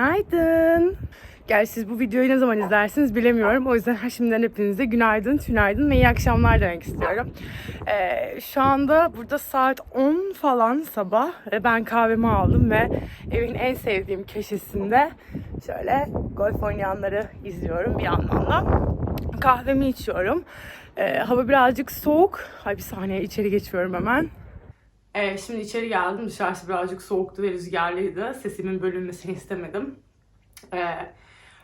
Günaydın. Gerçi siz bu videoyu ne zaman izlersiniz bilemiyorum. O yüzden şimdiden hepinize günaydın, tünaydın ve iyi akşamlar demek istiyorum. Ee, şu anda burada saat 10 falan sabah ve ben kahvemi aldım ve evin en sevdiğim köşesinde şöyle golf oynayanları izliyorum bir yandan da. Kahvemi içiyorum. Ee, hava birazcık soğuk. Ay bir saniye içeri geçiyorum hemen. Evet, şimdi içeri geldim. Dışarısı birazcık soğuktu ve rüzgarlıydı. Sesimin bölünmesini istemedim. Ee,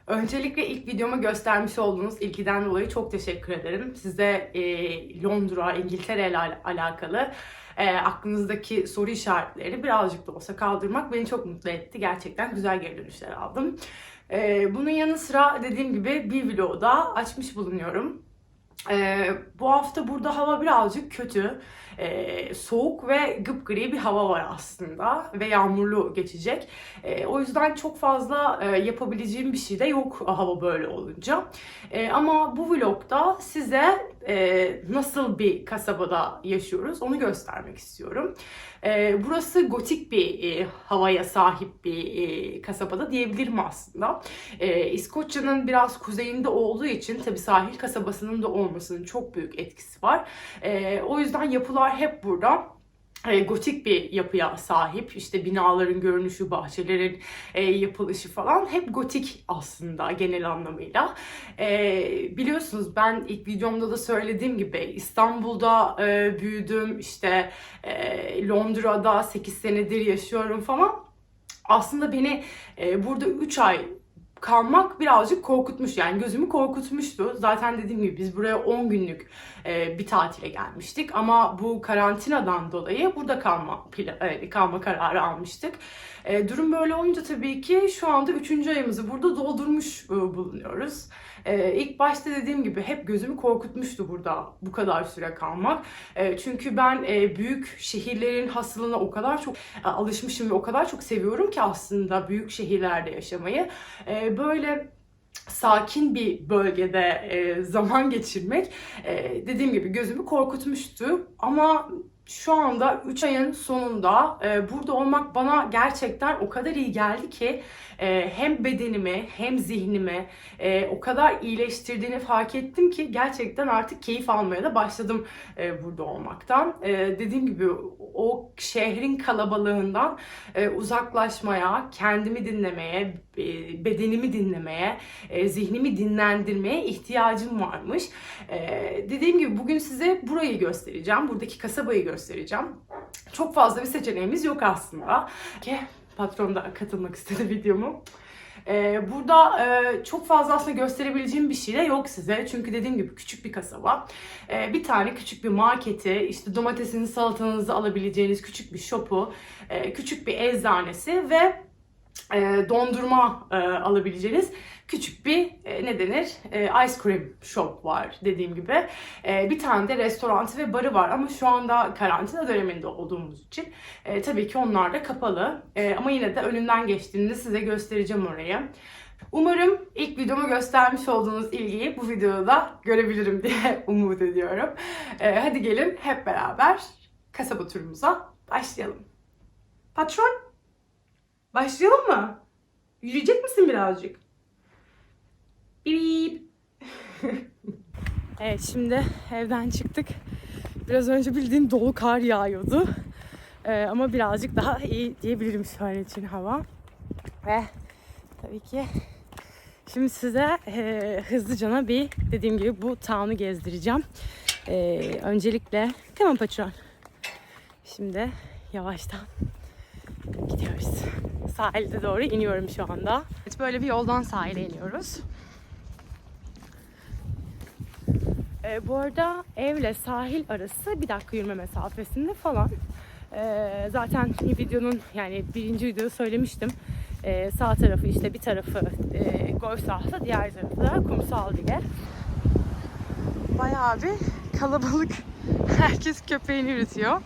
öncelikle ilk videoma göstermiş olduğunuz ilgiden dolayı çok teşekkür ederim. Size e, Londra, İngiltere ile al- alakalı e, aklınızdaki soru işaretlerini birazcık da olsa kaldırmak beni çok mutlu etti. Gerçekten güzel geri dönüşler aldım. Ee, bunun yanı sıra dediğim gibi bir vlogu da açmış bulunuyorum. Ee, bu hafta burada hava birazcık kötü. Ee, soğuk ve gıpgri bir hava var aslında ve yağmurlu geçecek. Ee, o yüzden çok fazla e, yapabileceğim bir şey de yok hava böyle olunca. Ee, ama bu vlogda size e, nasıl bir kasabada yaşıyoruz onu göstermek istiyorum. Ee, burası gotik bir e, havaya sahip bir e, kasabada diyebilirim aslında. Ee, İskoçya'nın biraz kuzeyinde olduğu için tabii sahil kasabasının da olmasının çok büyük etkisi var. Ee, o yüzden yapılar hep burada e, gotik bir yapıya sahip. İşte binaların görünüşü, bahçelerin e, yapılışı falan hep gotik aslında genel anlamıyla. E, biliyorsunuz ben ilk videomda da söylediğim gibi İstanbul'da e, büyüdüm. İşte e, Londra'da 8 senedir yaşıyorum falan. Aslında beni e, burada 3 ay kalmak birazcık korkutmuş yani gözümü korkutmuştu. Zaten dediğim gibi biz buraya 10 günlük e, bir tatile gelmiştik ama bu karantinadan dolayı burada kalma e, kalma kararı almıştık. E, durum böyle olunca tabii ki şu anda 3. ayımızı burada doldurmuş e, bulunuyoruz. E, ilk başta dediğim gibi hep gözümü korkutmuştu burada bu kadar süre kalmak. E, çünkü ben e, büyük şehirlerin hasılına o kadar çok e, alışmışım ve o kadar çok seviyorum ki aslında büyük şehirlerde yaşamayı. E, böyle sakin bir bölgede e, zaman geçirmek e, dediğim gibi gözümü korkutmuştu ama şu anda 3 ayın sonunda e, burada olmak bana gerçekten o kadar iyi geldi ki e, hem bedenimi hem zihnimi e, o kadar iyileştirdiğini fark ettim ki gerçekten artık keyif almaya da başladım e, burada olmaktan. E, dediğim gibi o şehrin kalabalığından e, uzaklaşmaya, kendimi dinlemeye, bedenimi dinlemeye, e, zihnimi dinlendirmeye ihtiyacım varmış. E, dediğim gibi bugün size burayı göstereceğim, buradaki kasabayı göstereceğim. Çok fazla bir seçeneğimiz yok aslında. Ki patron da katılmak istedi videomu. Burada e, çok fazla aslında gösterebileceğim bir şey de yok size. Çünkü dediğim gibi küçük bir kasaba. Bir tane küçük bir marketi, işte domatesinizi, salatanızı alabileceğiniz küçük bir shopu, e, küçük bir eczanesi ve e, dondurma e, alabileceğiniz küçük bir e, ne denir E, ice cream shop var dediğim gibi. E, bir tane de restoranı ve barı var ama şu anda karantina döneminde olduğumuz için e, tabii ki onlar da kapalı. E, ama yine de önünden geçtiğinde size göstereceğim orayı. Umarım ilk videoma göstermiş olduğunuz ilgiyi bu videoda da görebilirim diye umut ediyorum. E, hadi gelin hep beraber kasaba turumuza başlayalım. Patron Başlayalım mı? Yürüyecek misin birazcık? Bip. evet şimdi evden çıktık. Biraz önce bildiğin dolu kar yağıyordu. Ee, ama birazcık daha iyi diyebilirim şu an için hava. Ve tabii ki şimdi size e, hızlıcana bir dediğim gibi bu town'u gezdireceğim. Ee, öncelikle tamam patron. Şimdi yavaştan gidiyoruz. Sahilde doğru iniyorum şu anda. Evet, böyle bir yoldan sahile iniyoruz. Ee, bu arada evle sahil arası bir dakika yürüme mesafesinde falan. Ee, zaten videonun yani birinci videoda söylemiştim. Ee, sağ tarafı işte bir tarafı e, golf sahası, diğer tarafı da kumsal diye. Bayağı bir kalabalık. Herkes köpeğini yürütüyor.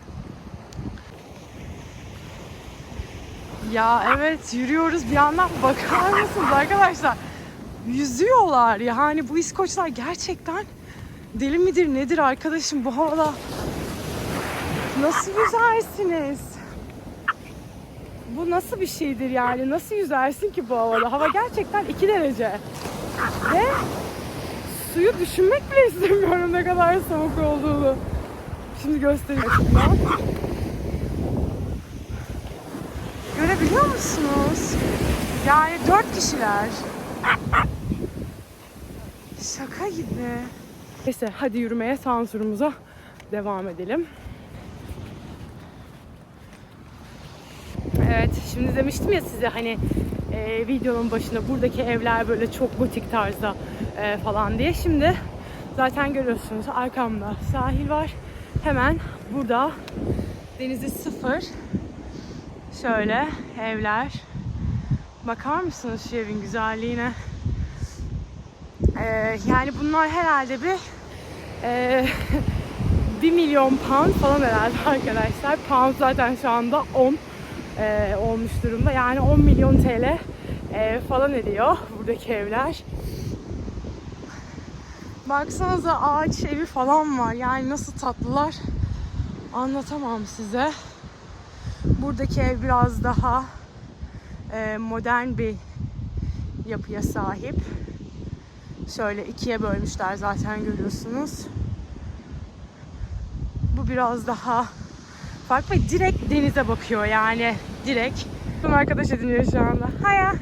Ya evet yürüyoruz bir yandan bakar mısınız arkadaşlar? Yüzüyorlar yani bu İskoçlar gerçekten deli midir nedir arkadaşım bu havada? Nasıl yüzersiniz? Bu nasıl bir şeydir yani? Nasıl yüzersin ki bu havada? Hava gerçekten 2 derece. Ve suyu düşünmek bile istemiyorum ne kadar soğuk olduğunu. Şimdi göstereyim. Görebiliyor musunuz? Yani dört kişiler. Şaka gibi. Neyse hadi yürümeye sansürümüze devam edelim. Evet şimdi demiştim ya size hani e, videonun başında buradaki evler böyle çok gotik tarzda e, falan diye. Şimdi zaten görüyorsunuz arkamda sahil var. Hemen burada denizi sıfır. Şöyle evler. Bakar mısınız şu evin güzelliğine? Ee, yani bunlar herhalde bir e, 1 milyon pound falan herhalde arkadaşlar. Pound zaten şu anda 10 e, olmuş durumda. Yani 10 milyon TL e, falan ediyor buradaki evler. Baksanıza ağaç evi falan var. Yani nasıl tatlılar anlatamam size. Buradaki ev biraz daha e, modern bir yapıya sahip. Şöyle ikiye bölmüşler zaten görüyorsunuz. Bu biraz daha farklı ve direkt denize bakıyor yani direkt. Arkadaş ediniyor şu anda. Haya.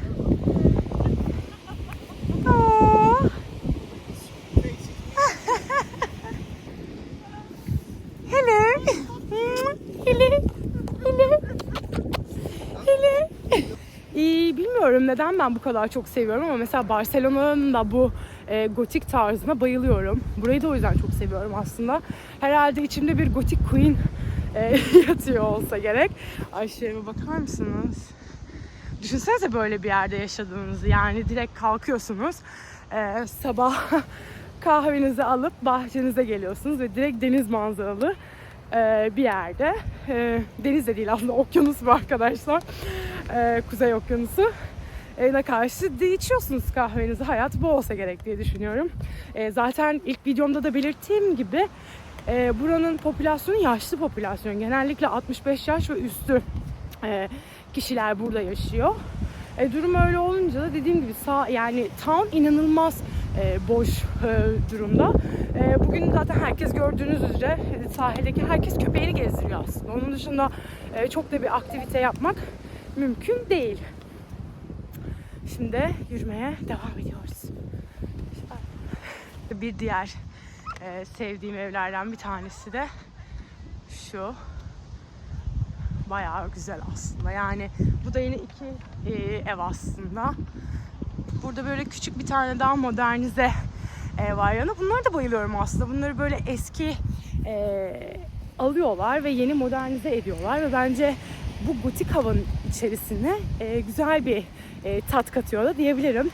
Bilmiyorum neden ben bu kadar çok seviyorum ama mesela Barcelona'nın da bu e, gotik tarzına bayılıyorum. Burayı da o yüzden çok seviyorum aslında. Herhalde içimde bir gotik queen e, yatıyor olsa gerek. Ay şuraya bakar mısınız? Düşünsenize böyle bir yerde yaşadığınızı. Yani direkt kalkıyorsunuz. e, sabah kahvenizi alıp bahçenize geliyorsunuz ve direkt deniz manzaralı e, bir yerde. E, deniz de değil aslında okyanus bu arkadaşlar. E, Kuzey Okyanusu. Evine karşı de içiyorsunuz kahvenizi. Hayat bu olsa gerek diye düşünüyorum. E, zaten ilk videomda da belirttiğim gibi e, buranın popülasyonu yaşlı popülasyon. Genellikle 65 yaş ve üstü e, kişiler burada yaşıyor. E, durum öyle olunca da dediğim gibi sağ yani town inanılmaz e, boş e, durumda. E, bugün zaten herkes gördüğünüz üzere e, sahildeki herkes köpeğini gezdiriyor aslında. Onun dışında e, çok da bir aktivite yapmak mümkün değil. Şimdi yürümeye devam ediyoruz. Bir diğer e, sevdiğim evlerden bir tanesi de şu. Bayağı güzel aslında. Yani bu da yine iki e, ev aslında. Burada böyle küçük bir tane daha modernize e, var yanı. Bunlara da bayılıyorum aslında. Bunları böyle eski e, alıyorlar ve yeni modernize ediyorlar ve bence bu gotik havanın içerisine e, güzel bir e, tat katıyor da diyebilirim.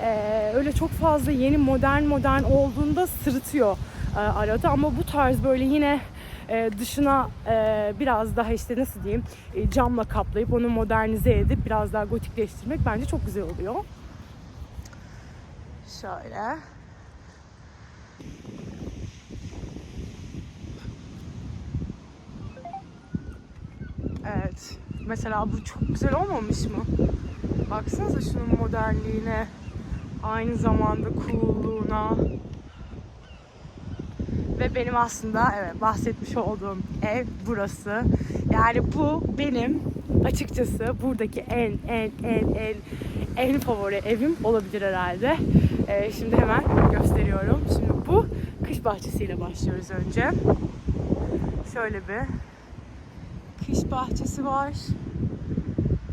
E, öyle çok fazla yeni modern modern olduğunda sırıtıyor e, arada ama bu tarz böyle yine e, dışına e, biraz daha işte nasıl diyeyim e, camla kaplayıp onu modernize edip biraz daha gotikleştirmek bence çok güzel oluyor. Şöyle. Evet. Mesela bu çok güzel olmamış mı? Baksanıza şunun modernliğine. Aynı zamanda coolluğuna. Ve benim aslında evet bahsetmiş olduğum ev burası. Yani bu benim açıkçası buradaki en en en en en favori evim olabilir herhalde. Ee, şimdi hemen gösteriyorum. Şimdi bu kış bahçesiyle başlıyoruz önce. Şöyle bir kış bahçesi var.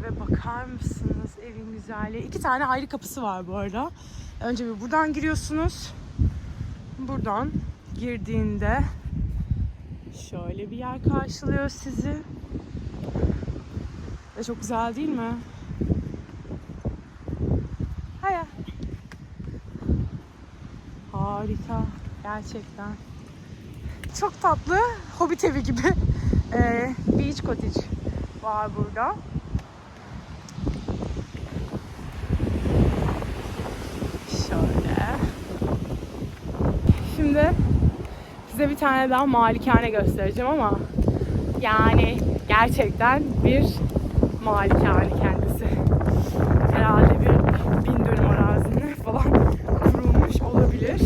Ve bakar mısınız evin güzelliği. İki tane ayrı kapısı var bu arada. Önce bir buradan giriyorsunuz. Buradan girdiğinde şöyle bir yer karşılıyor sizi. Ve çok güzel değil mi? Haya. Harika. Gerçekten. Çok tatlı. Hobbit evi gibi. Ee, beach cottage var burada. Şöyle. Şimdi size bir tane daha malikane göstereceğim ama yani gerçekten bir malikane kendisi. Herhalde bir bin dönüm arazine falan kurulmuş olabilir.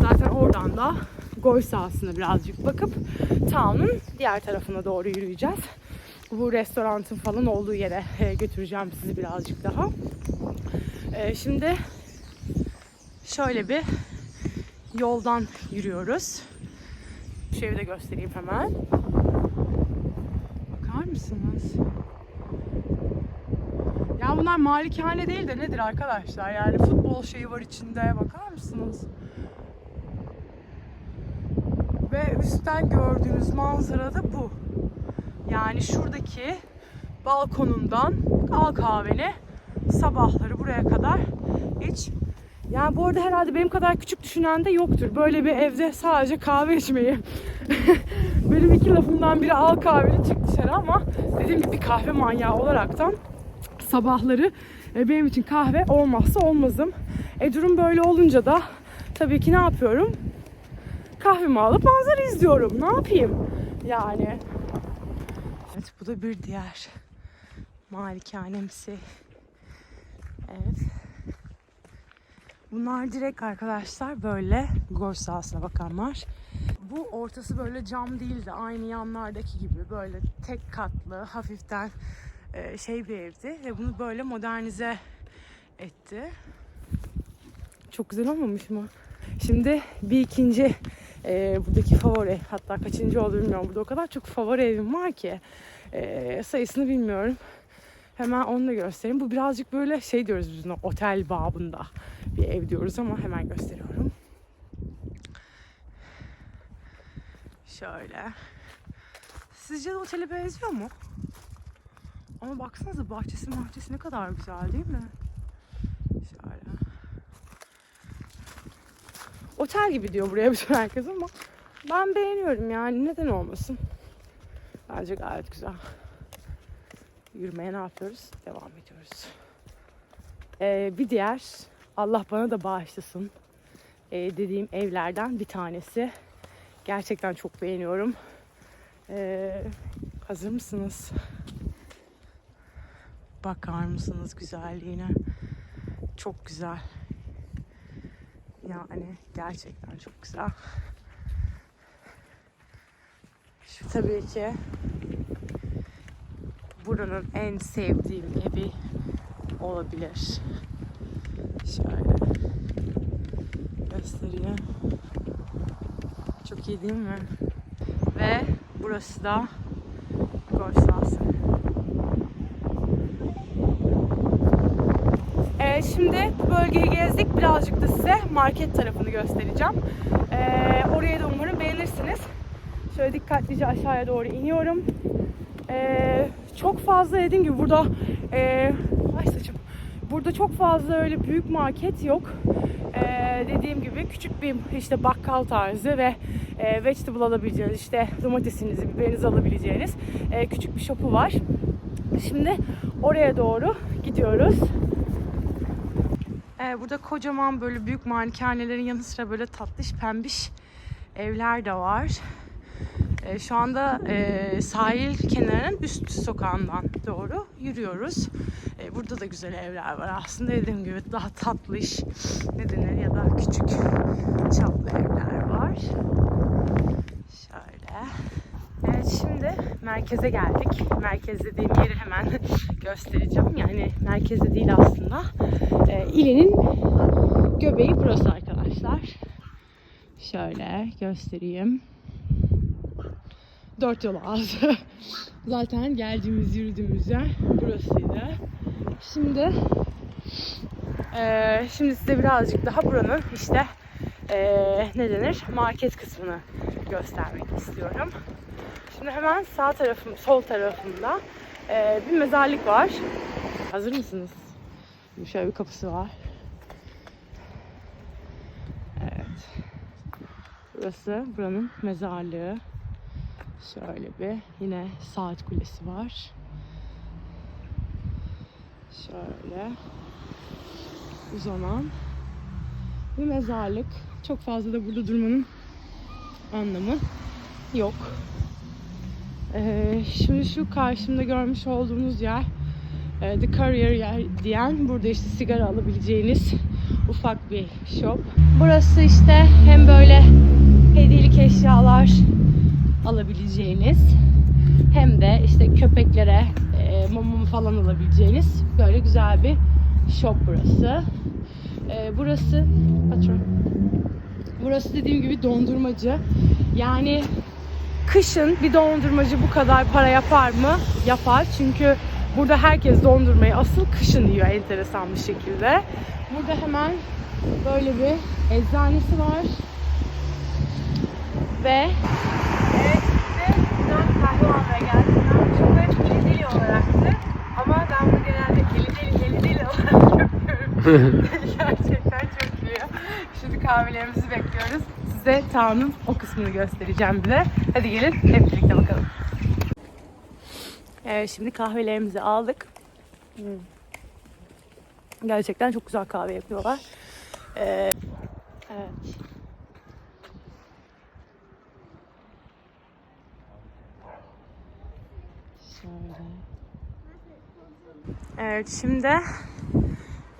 Zaten oradan da gol sahasına birazcık bakıp town'un diğer tarafına doğru yürüyeceğiz. Bu restoranın falan olduğu yere e, götüreceğim sizi birazcık daha. E, Şimdi şöyle bir yoldan yürüyoruz. Evi de göstereyim hemen. Bakar mısınız? Ya bunlar malikane değil de nedir arkadaşlar? Yani futbol şeyi var içinde. Bakar mısınız? Ve üstten gördüğünüz manzara da bu. Yani şuradaki balkonundan al kahveni sabahları buraya kadar hiç yani bu arada herhalde benim kadar küçük düşünen de yoktur. Böyle bir evde sadece kahve içmeyi. benim iki lafımdan biri al kahveni çık dışarı ama dediğim gibi bir kahve manyağı olaraktan sabahları e, benim için kahve olmazsa olmazım. E durum böyle olunca da tabii ki ne yapıyorum? Kahvemi alıp manzara izliyorum. Ne yapayım? Yani. Evet bu da bir diğer malikanemsi. Evet. Bunlar direkt arkadaşlar böyle gol sahasına bakanlar. Bu ortası böyle cam değil de aynı yanlardaki gibi böyle tek katlı hafiften e, şey bir evdi ve bunu böyle modernize etti. Çok güzel olmamış mı? Şimdi bir ikinci e, buradaki favori hatta kaçıncı oldu bilmiyorum. Burada o kadar çok favori evim var ki e, sayısını bilmiyorum. Hemen onu da göstereyim. Bu birazcık böyle şey diyoruz biz buna otel babında bir ev diyoruz ama hemen gösteriyorum. Şöyle. Sizce de otele benziyor mu? Ama baksanıza bahçesi bahçesi ne kadar güzel değil mi? Şöyle. Otel gibi diyor buraya bütün herkes ama ben beğeniyorum yani neden olmasın. Bence gayet güzel. Yürümeye ne yapıyoruz? Devam ediyoruz. Ee, bir diğer Allah bana da bağışlasın ee, dediğim evlerden bir tanesi. Gerçekten çok beğeniyorum. Ee, hazır mısınız? Bakar mısınız güzelliğine? Çok güzel. Yani gerçekten çok güzel. Şu tabii ki buranın en sevdiğim evi olabilir. Şöyle göstereyim. Çok iyi değil mi? Ve burası da golf sahası. Şimdi bu bölgeyi gezdik. Birazcık da size market tarafını göstereceğim. Ee, oraya da umarım beğenirsiniz. Şöyle dikkatlice aşağıya doğru iniyorum. Ee, çok fazla dediğim gibi burada e, ay saçım. Burada çok fazla öyle büyük market yok. Ee, dediğim gibi küçük bir işte bakkal tarzı ve e, vegetable alabileceğiniz işte domatesinizi, biberinizi alabileceğiniz e, küçük bir shopu var. Şimdi oraya doğru gidiyoruz. Ee, burada kocaman böyle büyük malikanelerin yanı sıra böyle tatlış pembiş evler de var. Ee, şu anda e, sahil kenarının üst sokağından doğru yürüyoruz. Ee, burada da güzel evler var. Aslında dediğim gibi daha tatlış ne denir ya da küçük çaplı evler var. Şöyle. Evet şimdi merkeze geldik. Merkez dediğim yeri hemen göstereceğim. Yani merkezde değil aslında. Ee, ilinin göbeği burası arkadaşlar. Şöyle göstereyim. Dört yol ağzı. Zaten geldiğimiz yürüdüğümüz yer burasıydı. Şimdi eee, şimdi size birazcık daha buranın işte eee, ne denir market kısmını göstermek istiyorum. Şimdi hemen sağ tarafım, sol tarafımda eee, bir mezarlık var. Hazır mısınız? Şimdi Şöyle bir kapısı var. Evet. Burası buranın mezarlığı. Şöyle bir yine saat kulesi var. Şöyle uzanan bir mezarlık. Çok fazla da burada durmanın anlamı yok. Ee, şimdi şu karşımda görmüş olduğunuz yer e, The Courier yer diyen burada işte sigara alabileceğiniz ufak bir shop. Burası işte hem böyle hediyelik eşyalar alabileceğiniz hem de işte köpeklere e, mama falan alabileceğiniz böyle güzel bir shop burası. E, burası patron. Burası dediğim gibi dondurmacı. Yani kışın bir dondurmacı bu kadar para yapar mı? Yapar. Çünkü burada herkes dondurmayı asıl kışın yiyor enteresan bir şekilde. Burada hemen böyle bir eczanesi var. Ve almaya geldim. Çok böyle kelideli olaraktı. Ama ben bunu genelde kelideli kelideli olarak yapıyorum. Gerçekten çok iyi. Şimdi kahvelerimizi bekliyoruz. Size Town'un o kısmını göstereceğim bir de. Hadi gelin hep birlikte bakalım. Evet şimdi kahvelerimizi aldık. Hmm. Gerçekten çok güzel kahve yapıyorlar. Ee, evet. Şöyle. Evet şimdi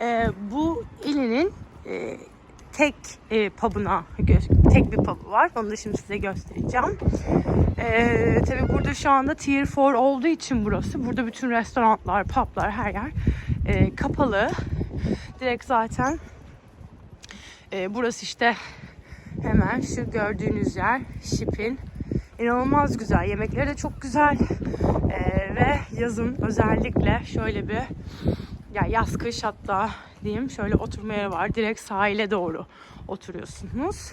e, bu ilinin e, tek e, pub'una gö- tek bir pub'u var. Onu da şimdi size göstereceğim. E, tabii burada şu anda Tier 4 olduğu için burası. Burada bütün restoranlar, pub'lar her yer e, kapalı. Direkt zaten e, burası işte hemen şu gördüğünüz yer Ship'in. İnanılmaz güzel. Yemekleri de çok güzel. Ee, ve yazın özellikle şöyle bir ya yaz kış hatta diyeyim şöyle oturma yeri var. Direkt sahile doğru oturuyorsunuz.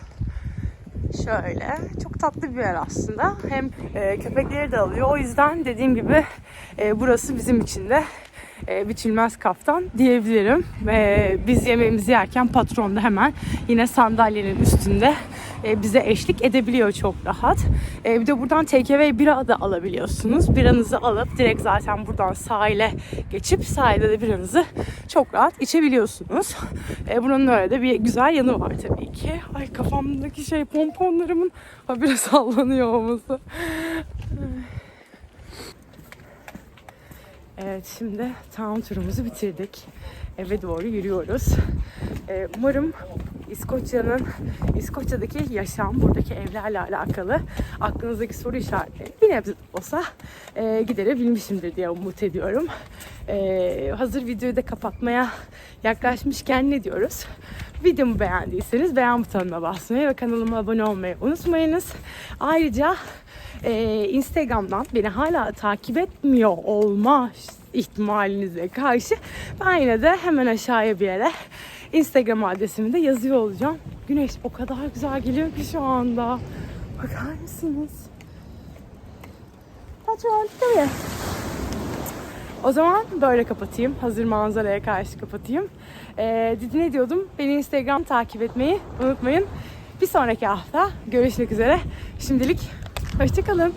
Şöyle çok tatlı bir yer aslında. Hem e, köpekleri de alıyor. O yüzden dediğim gibi e, burası bizim için de e, biçilmez kaftan diyebilirim. Ve biz yemeğimizi yerken patron da hemen yine sandalyenin üstünde e, bize eşlik edebiliyor çok rahat. E, bir de buradan takeaway bira da alabiliyorsunuz. Biranızı alıp direkt zaten buradan sahile geçip sahilde de biranızı çok rahat içebiliyorsunuz. E, bunun öyle de bir güzel yanı var tabii ki. Ay kafamdaki şey pomponlarımın habire sallanıyor olması. Evet şimdi town turumuzu bitirdik. Eve doğru yürüyoruz. Ee, umarım İskoçya'nın, İskoçya'daki yaşam, buradaki evlerle alakalı aklınızdaki soru işaretleri bir nebze olsa e, giderebilmişimdir diye umut ediyorum. Ee, hazır videoyu da kapatmaya yaklaşmışken ne diyoruz? Videomu beğendiyseniz beğen butonuna basmayı ve kanalıma abone olmayı unutmayınız. Ayrıca e, Instagram'dan beni hala takip etmiyor olma ihtimalinize karşı ben yine de hemen aşağıya bir yere Instagram adresimi de yazıyor olacağım. Güneş o kadar güzel geliyor ki şu anda. Bakar mısınız? Patron tabii. O zaman böyle kapatayım. Hazır manzaraya karşı kapatayım. Ee, ne diyordum? Beni Instagram takip etmeyi unutmayın. Bir sonraki hafta görüşmek üzere. Şimdilik hoşçakalın.